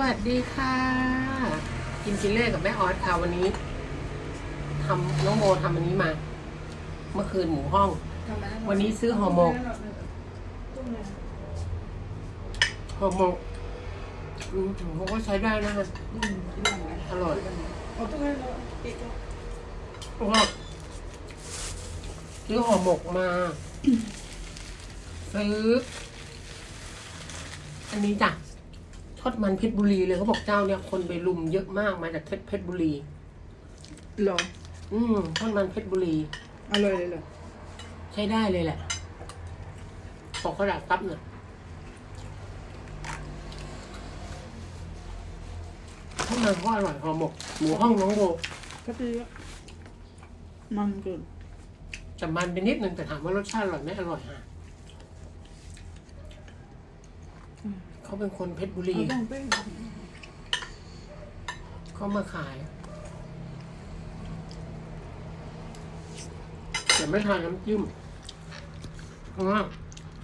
วัสดีค่ะ กินกินเล่กับแม่ออสค่ะวันนี้ทำน้องโมทำอันนี้มา เมื่อคืนหมูห้อง วันนี้ซื้อห่อหมกห่อหมกอืมผมก็ใช้ได้นะคะอร่อยเพราะว่าซื้อห่อหมกมา ซื้อ อันนี้จ้ะ ทอดมันเพชรบุรีเลยเขาบอกเจ้าเนี่ยคนไปลุมเยอะมากมาจากเพชรบุรี หรอ อืมทอดมันเพชรบุรี อร่อยเลยเหรอ ใช้ได้เลยแหละ ขอกระดาษซับหน่อยทอดมันก็อร่อยห่อหมกหมูห้องน้องโบก็ดีอะมันเกินแต่มันไปนิดนึงแต่ถามว่ารสชาติอร่อยไหมอร่อยฮะ เขาเป็นคนเพชรบุรีเอาต้องเป้งเขามาขาย แต่ไม่ทานน้ำจิ้ม เพราะว่า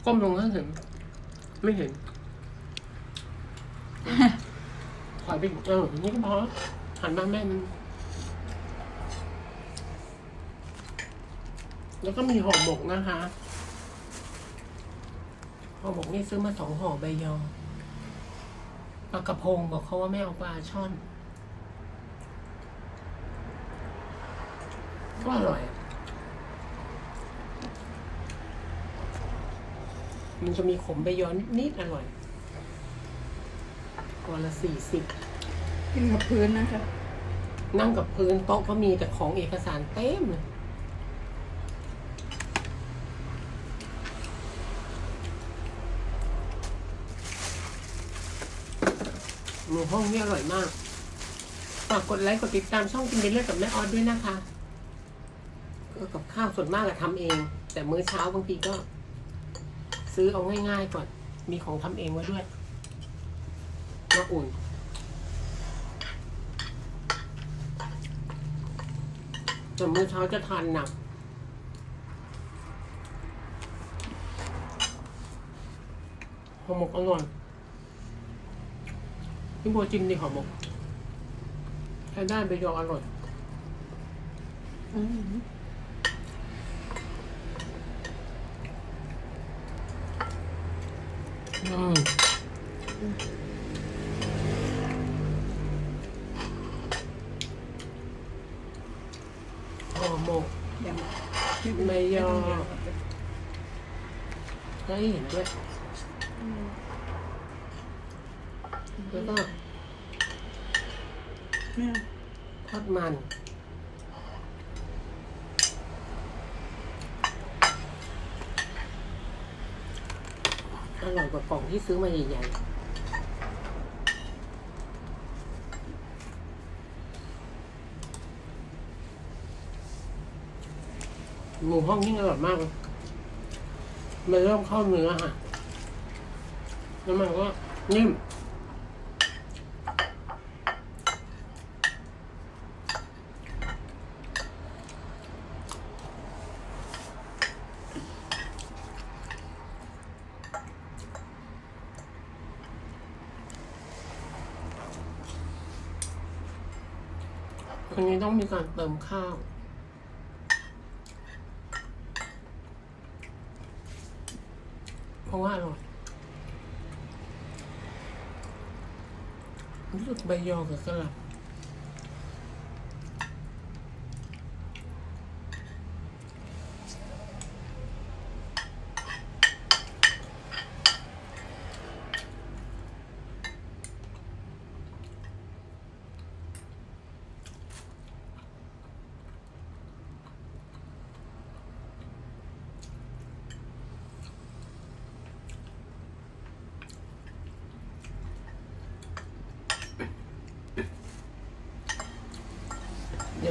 ก้มลงแล้วเห็น ไม่เห็นถอยไปอีกเอออย่างนี่ก็พอหันมาแม่มันแล้วก็มีห่อหมกนะคะ ห่อหมกนี่ซื้อมาสองห่อใบยอปลากระพงบอกเขาว่าไม่เอาปลาช่อนก็อร่อยอะมันจะมีขมใบยอนิดๆอร่อยตัวละสี่สิบกินกับพื้นนะคะ นั่งกับพื้นโต๊ะก็มีแต่ของเอกสารเต็มเลย หมูห้องนี่อร่อยมากฝากกดไลค์กดติดตามช่องกินเดลเลอร์กับแม่ออสด้วยนะคะเออกับข้าวส่วนมากอะทำเอง แต่มื้อเช้าบางทีก็ ซื้อเอาง่ายๆก่อน มีของทำเองไว้ด้วยมาอุ่นส่มื้อเช้าจะทานหนักห่อหมกอร่อย พี่บัวจิ้มดิห่อหมกใช้ได้ใบยออร่อยอืมอืมห่อหมกยังไม่ยอมได้เห็นด้วย แล้วก็เนี่ยทอดมัน อร่อยกว่ากล่องที่ซื้อมาใหญ่ๆหมูห้องนี่อร่อยมากเลยมันเริ่มเข้าเนื้อค่ะแล้วมันก็นิ่ม อันนี้ต้องมีการเติมข้าวเพราะว่าอร่อยรู้สึกใบยอกับกระหล่ำ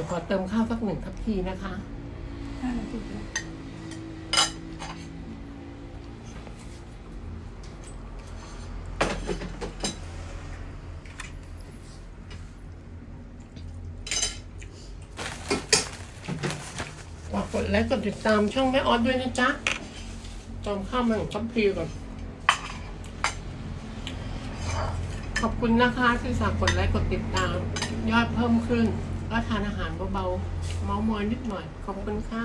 ดี๋ยวขอเติมข้าวสักหนึ่งทัพพีนะคะฝากกดไลค์กดติดตามช่องแม่ออสด้วยนะจ๊ะเติมข้าวมาหนึ่งทัพพีก่อนขอบคุณนะคะที่ฝากกดไลค์กดติดตาม ยอดเพิ่มขึ้น ก็ทานอาหารเบาๆเมาส์มอยนิดหน่อย ขอบคุณค่ะ